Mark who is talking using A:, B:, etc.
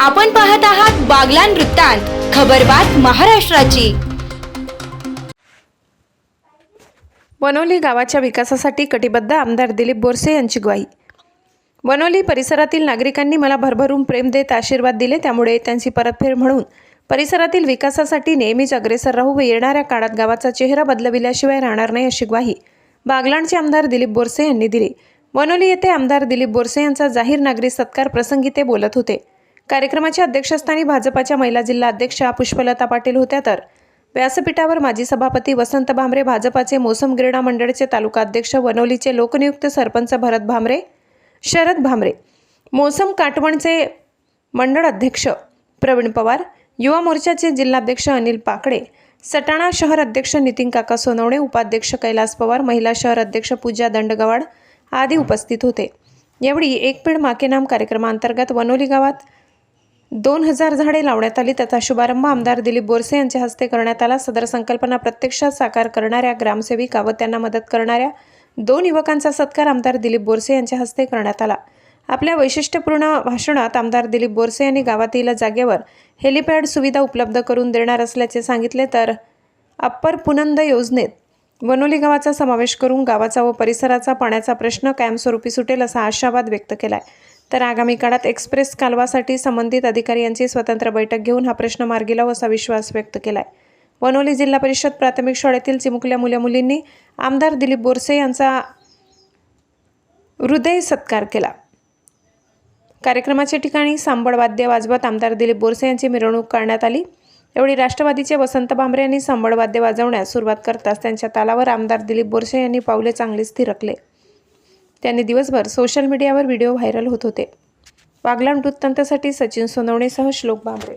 A: आपण पाहत आहात बागलान वृत्तांत खबरबात महाराष्ट्राची.
B: वनोली गावाच्या विकासासाठी कटिबद्ध आमदार दिलीप बोरसे यांची ग्वाही. वनोली परिसरातील नागरिकांनी मला भरभरून प्रेम देत आशीर्वाद दिले त्यामुळे त्यांची परतफेड म्हणून परिसरातील विकासासाठी नेहमीच अग्रेसर राहू व येणाऱ्या काळात गावाचा चेहरा बदलविल्याशिवाय राहणार नाही अशी ग्वाही बागलाणचे आमदार दिलीप बोरसे यांनी दिली. वनोली येथे आमदार दिलीप बोरसे यांचा जाहीर नागरिक सत्कार प्रसंगी ते बोलत होते. कार्यक्रमाच्या अध्यक्षस्थानी भाजपाच्या महिला जिल्हा अध्यक्षा पुष्पलता पाटील होत्या तर व्यासपीठावर माजी सभापती वसंत भामरे भाजपाचे मोसम क्रीडा मंडळचे तालुका अध्यक्ष वनोलीचे लोकनियुक्त सरपंच भरत भामरे शरद भामरे मोसम काटवणचे मंडळ अध्यक्ष प्रवीण पवार युवा मोर्चाचे जिल्हाध्यक्ष अनिल पाकडे सटाणा शहर अध्यक्ष नितीन काका सोनवणे उपाध्यक्ष कैलास पवार महिला शहर अध्यक्ष पूजा दंडगवाड आदी उपस्थित होते. यावेळी एक पेड माके नाम कार्यक्रमांतर्गत वनोली गावात दोन हजार झाडे लावण्यात आली. त्याचा शुभारंभ आमदार दिलीप बोरसे यांच्या हस्ते करण्यात आला. सदर संकल्पना प्रत्यक्षात साकार करणाऱ्या ग्रामसेविका व त्यांना मदत करणाऱ्या दोन युवकांचा सत्कार आमदार दिलीप बोरसे यांच्या हस्ते करण्यात आला. आपल्या वैशिष्ट्यपूर्ण भाषणात आमदार दिलीप बोरसे यांनी गावातील जागेवर हेलिपॅड सुविधा उपलब्ध करून देणार असल्याचे सांगितले तर अप्पर पुनंद योजनेत वनोली गावाचा समावेश करून गावाचा व परिसराचा पाण्याचा प्रश्न कायमस्वरूपी सुटेल असा आशावाद व्यक्त केला आहे तर आगामी काळात एक्सप्रेस कालवासाठी संबंधित अधिकारी यांची स्वतंत्र बैठक घेऊन हा प्रश्न मार्गी लावू असा विश्वास व्यक्त केला आहे वनोली जिल्हा परिषद प्राथमिक शाळेतील चिमुकल्या मुल्या मुलींनी आमदार दिलीप बोरसे यांचा हृदय सत्कार केला. कार्यक्रमाच्या ठिकाणी सांबळ वाद्य वाजवत आमदार दिलीप बोरसे यांची मिरवणूक करण्यात आली. यावेळी राष्ट्रवादीचे वसंत भांबरे यांनी सांबळ वाद्य वाजवण्यास सुरुवात करताच त्यांच्या तालावर आमदार दिलीप बोरसे यांनी पावले चांगलेच थिरकले त्यांनी दिवसभर सोशल मीडियावर व्हिडिओ व्हायरल होत होते. वागलाण वृत्तांतासाठी सचिन सोनवणेसह श्लोक बांबरे.